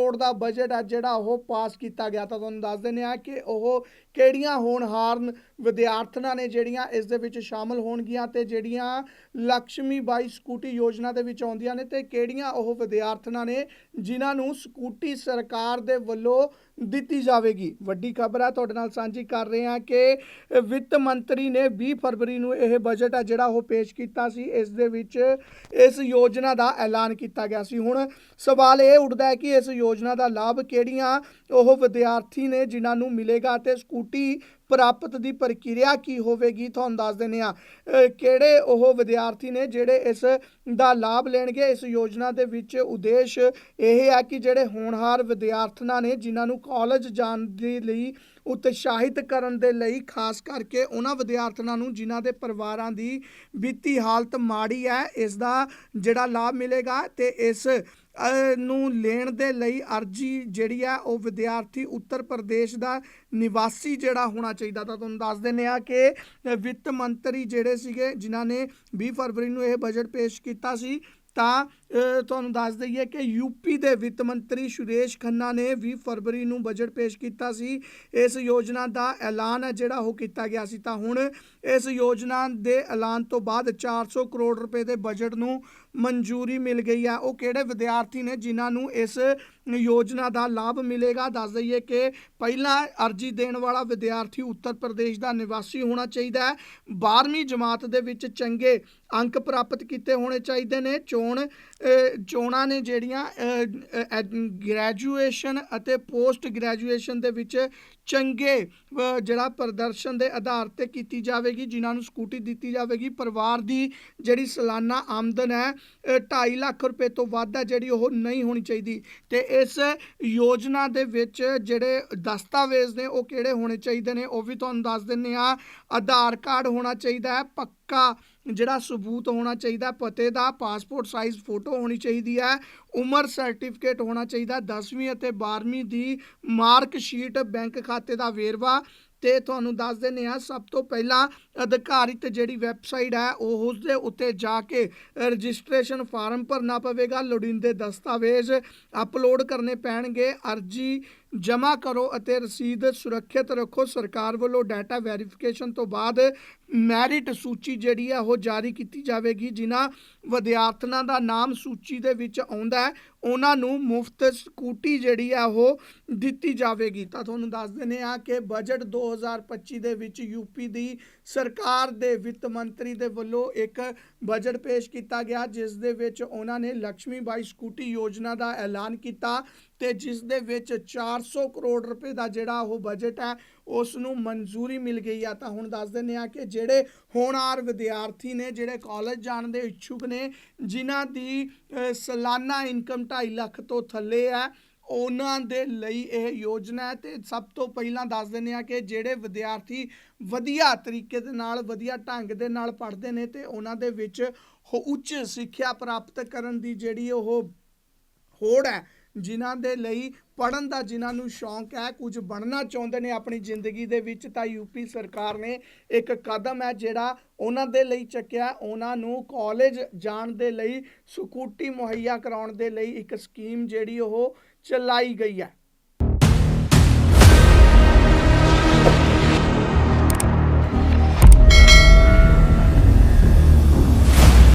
ਕਰੋੜ ਦਾ budget ਹੈ ਜਿਹੜਾ ਉਹ ਪਾਸ ਕੀਤਾ ਗਿਆ। ਤਾਂ ਤੁਹਾਨੂੰ ਦੱਸ ਦਿੰਦੇ ਆ ਕਿ ਉਹ ਕਿਹੜੀਆਂ ਹੋਣਹਾਰ ਵਿਦਿਆਰਥਣਾਂ ਨੇ ਜਿਹੜੀਆਂ ਇਸ ਦੇ ਵਿੱਚ ਸ਼ਾਮਲ ਹੋਣਗੀਆਂ ਤੇ ਜਿਹੜੀਆਂ ਲక్ష్ਮੀ ਬਾਈ ਸਕੂਟੀ ਯੋਜਨਾ ਦੇ ਵਿੱਚ ਆਉਂਦੀਆਂ ਨੇ ਤੇ ਕਿਹੜੀਆਂ ਉਹ ਵਿਦਿਆਰਥਣਾਂ ਨੇ ਜਿਨ੍ਹਾਂ ਨੂੰ ਸਕੂਟੀ ਸਰਕਾਰ ਦੇ ਵੱਲੋਂ ਦਿੱਤੀ ਜਾਵੇਗੀ। ਵੱਡੀ ਖਬਰ ਹੈ ਤੁਹਾਡੇ ਨਾਲ ਸਾਂਝੀ ਕਰ ਰਹੇ ਹਾਂ ਕਿ ਵਿੱਤ ਮੰਤਰੀ ਨੇ 20 ਫਰਵਰੀ ਨੂੰ ਇਹ ਬਜਟ ਹੈ ਜਿਹੜਾ ਉਹ ਪੇਸ਼ ਕੀਤਾ ਸੀ, ਇਸ ਦੇ ਵਿੱਚ ਇਸ ਯੋਜਨਾ ਦਾ ਐਲਾਨ ਕੀਤਾ ਗਿਆ ਸੀ। ਹੁਣ ਸਵਾਲ ਇਹ ਉੱਠਦਾ ਹੈ ਕਿ ਇਸ ਯੋਜਨਾ ਦਾ ਲਾਭ ਕਿਹੜੀਆਂ? ਉਹ ਵਿਦਿਆਰਥੀ ਨੇ ਜਿਨ੍ਹਾਂ ਨੂੰ ਮਿਲੇਗਾ ਤੇ ਸਕੂਟੀ ਪ੍ਰਾਪਤ ਦੀ ਪ੍ਰਕਿਰਿਆ ਕੀ ਹੋਵੇਗੀ? ਤੁਹਾਨੂੰ ਦੱਸ ਦਿੰਦੇ ਆ ਕਿਹੜੇ ਉਹ ਵਿਦਿਆਰਥੀ ਨੇ ਜਿਹੜੇ ਇਸ ਦਾ ਲਾਭ ਲੈਣਗੇ? ਇਸ ਯੋਜਨਾ ਦੇ ਵਿੱਚ ਉਦੇਸ਼ ਇਹ ਹੈ ਕਿ ਜਿਹੜੇ ਹੋਣਹਾਰ ਵਿਦਿਆਰਥਣਾਂ ਨੇ ਜਿਨ੍ਹਾਂ ਨੂੰ ਕਾਲਜ ਜਾਣ ਦੇ ਲਈ ਉਤਸ਼ਾਹਿਤ ਕਰਨ ਦੇ ਲਈ, ਖਾਸ ਕਰਕੇ ਉਹਨਾਂ ਵਿਦਿਆਰਥਣਾਂ ਨੂੰ ਜਿਨ੍ਹਾਂ ਦੇ ਪਰਿਵਾਰਾਂ ਦੀ ਵਿੱਤੀ ਹਾਲਤ ਮਾੜੀ ਹੈ, ਇਸ ਦਾ ਜਿਹੜਾ ਲਾਭ ਮਿਲੇਗਾ ਤੇ ਇਸ ਨੂੰ ਲੈਣ ਦੇ ਲਈ ਅਰਜੀ ਜਿਹੜੀ ਆ, ਉਹ ਵਿਦਿਆਰਥੀ ਉੱਤਰ ਪ੍ਰਦੇਸ਼ ਦਾ ਨਿਵਾਸੀ ਜਿਹੜਾ ਹੋਣਾ ਚਾਹੀਦਾ ਤਾਂ ਤੁਹਾਨੂੰ ਦੱਸ ਦਿੰਨੇ ਆ ਕਿ ਵਿੱਤ ਮੰਤਰੀ ਜਿਹੜੇ ਸੀਗੇ, ਜਿਨ੍ਹਾਂ ਨੇ 20 ਫਰਵਰੀ ਨੂੰ ਇਹ ਬਜਟ ਪੇਸ਼ ਕੀਤਾ ਸੀ, ਤਾਂ ਤੁਹਾਨੂੰ ਦੱਸ ਦਈਏ ਕਿ ਯੂਪੀ ਦੇ ਵਿੱਤ ਮੰਤਰੀ ਸੁਰੇਸ਼ ਖੰਨਾ ਨੇ 20 ਫਰਵਰੀ ਨੂੰ ਬਜਟ ਪੇਸ਼ ਕੀਤਾ ਸੀ। ਇਸ ਯੋਜਨਾ ਦਾ ਐਲਾਨ ਹੈ ਜਿਹੜਾ ਉਹ ਕੀਤਾ ਗਿਆ ਸੀ। ਤਾਂ ਹੁਣ ਇਸ ਯੋਜਨਾ ਦੇ ਐਲਾਨ ਤੋਂ ਬਾਅਦ 400 ਕਰੋੜ ਰੁਪਏ ਦੇ ਬਜਟ ਨੂੰ ਮਨਜ਼ੂਰੀ ਮਿਲ ਗਈ ਹੈ ਉਹ ਕਿਹੜੇ ਵਿਦਿਆਰਥੀ ਨੇ ਜਿਨ੍ਹਾਂ ਨੂੰ ਇਸ ਯੋਜਨਾ ਦਾ ਲਾਭ ਮਿਲੇਗਾ? ਦੱਸ ਦਈਏ ਕਿ ਪਹਿਲਾਂ ਅਰਜੀ ਦੇਣ ਵਾਲਾ ਵਿਦਿਆਰਥੀ ਉੱਤਰ ਪ੍ਰਦੇਸ਼ ਦਾ ਨਿਵਾਸੀ ਹੋਣਾ ਚਾਹੀਦਾ ਹੈ। 12ਵੀਂ ਜਮਾਤ ਦੇ ਵਿੱਚ ਚੰਗੇ ਅੰਕ ਪ੍ਰਾਪਤ ਕੀਤੇ ਹੋਣੇ ਚਾਹੀਦੇ ਨੇ। ਚੋਣ ਚੋਣਾਂ ਨੇ ਜਿਹੜੀਆਂ ਗ੍ਰੈਜੂਏਸ਼ਨ ਅਤੇ ਪੋਸਟ ਗ੍ਰੈਜੂਏਸ਼ਨ ਦੇ ਵਿੱਚ ਚੰਗੇ ਜਿਹੜਾ ਪ੍ਰਦਰਸ਼ਨ ਦੇ ਆਧਾਰ ਤੇ ਕੀਤੀ ਜਾਵੇਗੀ, ਜਿਨ੍ਹਾਂ ਨੂੰ ਸਕੂਟੀ ਦਿੱਤੀ ਜਾਵੇਗੀ, ਪਰਿਵਾਰ ਦੀ ਜਿਹੜੀ ਸਾਲਾਨਾ ਆਮਦਨ ਹੈ 2.5 ਲੱਖ ਰੁਪਏ ਤੋਂ ਵੱਧ ਹੈ, ਜਿਹੜੀ ਉਹ ਨਹੀਂ ਹੋਣੀ ਚਾਹੀਦੀ। ਤੇ ਇਸ ਯੋਜਨਾ ਦੇ ਵਿੱਚ ਜਿਹੜੇ ਦਸਤਾਵੇਜ਼ ਨੇ, ਉਹ ਕਿਹੜੇ ਹੋਣੇ ਚਾਹੀਦੇ ਨੇ, ਉਹ ਵੀ ਤੁਹਾਨੂੰ ਦੱਸ ਦਿੰਨੇ ਆ ਆਧਾਰ ਕਾਰਡ ਹੋਣਾ ਚਾਹੀਦਾ ਹੈ, ਪੱਕਾ ਜਿਹੜਾ ਸਬੂਤ ਹੋਣਾ ਚਾਹੀਦਾ, ਪਤੇ ਦਾ, ਪਾਸਪੋਰਟ ਸਾਈਜ਼ ਫੋਟੋ ਹੋਣੀ ਚਾਹੀਦੀ ਹੈ, ਉਮਰ ਸਰਟੀਫਿਕੇਟ ਹੋਣਾ ਚਾਹੀਦਾ 10ਵੀਂ ਅਤੇ 12ਵੀਂ ਦੀ ਮਾਰਕ ਸ਼ੀਟ ਬੈਂਕ ਖਾਤੇ ਦਾ ਵੇਰਵਾ ਤੇ ਤੁਹਾਨੂੰ ਦੱਸ ਦਿੰਨੇ ਆ ਸਭ ਤੋਂ ਪਹਿਲਾਂ ਅਧਿਕਾਰਿਤ ਜਿਹੜੀ ਵੈਬਸਾਈਟ ਹੈ, ਉਹ ਉਸ ਦੇ ਉੱਤੇ ਜਾ ਕੇ ਰਜਿਸਟ੍ਰੇਸ਼ਨ ਫਾਰਮ ਭਰਨਾ ਪਵੇਗਾ, ਲੋੜੀਂਦੇ ਦਸਤਾਵੇਜ਼ ਅਪਲੋਡ ਕਰਨੇ ਪੈਣਗੇ, ਅਰਜੀ ਜਮ੍ਹਾਂ ਕਰੋ ਅਤੇ ਰਸੀਦ ਸੁਰੱਖਿਅਤ ਰੱਖੋ। ਸਰਕਾਰ ਵੱਲੋਂ ਡਾਟਾ ਵੈਰੀਫਿਕੇਸ਼ਨ ਤੋਂ ਬਾਅਦ ਮੈਰਿਟ ਸੂਚੀ ਜਿਹੜੀ ਹੈ, ਉਹ ਜਾਰੀ ਕੀਤੀ ਜਾਵੇਗੀ, ਜਿਨ੍ਹਾਂ ਵਿਦਿਆਰਥਣਾਂ ਦਾ ਨਾਮ ਸੂਚੀ ਦੇ ਵਿੱਚ ਆਉਂਦਾ ਹੈ, ਉਹਨਾਂ ਨੂੰ ਮੁਫਤ ਸਕੂਟੀ ਜਿਹੜੀ ਹੈ, ਉਹ ਦਿੱਤੀ ਜਾਵੇਗੀ। ਤਾਂ ਤੁਹਾਨੂੰ ਦੱਸ ਦਿੰਦੇ ਆ ਕਿ ਬਜਟ 2025 ਦੇ ਵਿੱਚ ਯੂਪੀ ਦੀ ਸਰਕਾਰ ਦੇ ਵਿੱਤ ਮੰਤਰੀ ਦੇ ਵੱਲੋਂ ਇੱਕ ਬਜਟ ਪੇਸ਼ ਕੀਤਾ ਗਿਆ, ਜਿਸ ਦੇ ਵਿੱਚ ਉਹਨਾਂ ਨੇ ਲక్ష్ਮੀ ਬਾਈ ਸਕੂਟੀ ਯੋਜਨਾ ਦਾ ਐਲਾਨ ਕੀਤਾ ਤੇ ਜਿਸ ਦੇ ਵਿੱਚ 400 ਕਰੋੜ ਰੁਪਏ ਦਾ ਜਿਹੜਾ ਉਹ ਬਜਟ ਹੈ ਉਸ ਨੂੰ ਮਨਜ਼ੂਰੀ ਮਿਲ ਗਈ ਆ। ਤਾਂ ਹੁਣ ਦੱਸ ਦਿੰਦੇ ਆ ਕਿ ਜਿਹੜੇ ਹੋਣਹਾਰ ਵਿਦਿਆਰਥੀ ਨੇ, ਜਿਹੜੇ ਕਾਲਜ ਜਾਣ ਦੇ ਇੱਛੁਕ ਨੇ, ਜਿਨ੍ਹਾਂ ਦੀ ਸਾਲਾਨਾ ਇਨਕਮ 2.5 ਲੱਖ ਤੋਂ ਥੱਲੇ ਹੈ, ਉਹਨਾਂ ਦੇ ਲਈ ਇਹ ਯੋਜਨਾ ਹੈ। ਤੇ ਸਭ ਤੋਂ ਪਹਿਲਾਂ ਦੱਸ ਦਿੰਦੇ ਆ ਕਿ ਜਿਹੜੇ ਵਿਦਿਆਰਥੀ ਵਧੀਆ ਤਰੀਕੇ ਦੇ ਨਾਲ, ਵਧੀਆ ਢੰਗ ਦੇ ਨਾਲ ਪੜ੍ਹਦੇ ਨੇ ਤੇ ਉਹਨਾਂ ਦੇ ਵਿੱਚ ਉੱਚ ਸਿੱਖਿਆ ਪ੍ਰਾਪਤ ਕਰਨ ਦੀ ਜਿਹੜੀ ਉਹ ਹੋੜ ਹੈ ਜਿਨ੍ਹਾਂ ਦੇ ਲਈ ਪੜਨ ਦਾ ਜਿਨ੍ਹਾਂ ਨੂੰ ਸ਼ੌਂਕ ਹੈ, ਕੁਝ ਬਣਨਾ ਚਾਹੁੰਦੇ ਨੇ ਆਪਣੀ ਜ਼ਿੰਦਗੀ ਦੇ ਵਿੱਚ, ਤਾਂ ਯੂਪੀ ਸਰਕਾਰ ਨੇ ਇੱਕ ਕਦਮ ਹੈ ਜਿਹੜਾ ਉਹਨਾਂ ਦੇ ਲਈ ਚੱਕਿਆ। ਉਹਨਾਂ ਨੂੰ ਕਾਲਜ ਜਾਣ ਦੇ ਲਈ ਸਕੂਟੀ ਮੁਹੱਈਆ ਕਰਾਉਣ ਦੇ ਲਈ ਇੱਕ ਸਕੀਮ ਜਿਹੜੀ ਉਹ ਚਲਾਈ ਗਈ ਹੈ।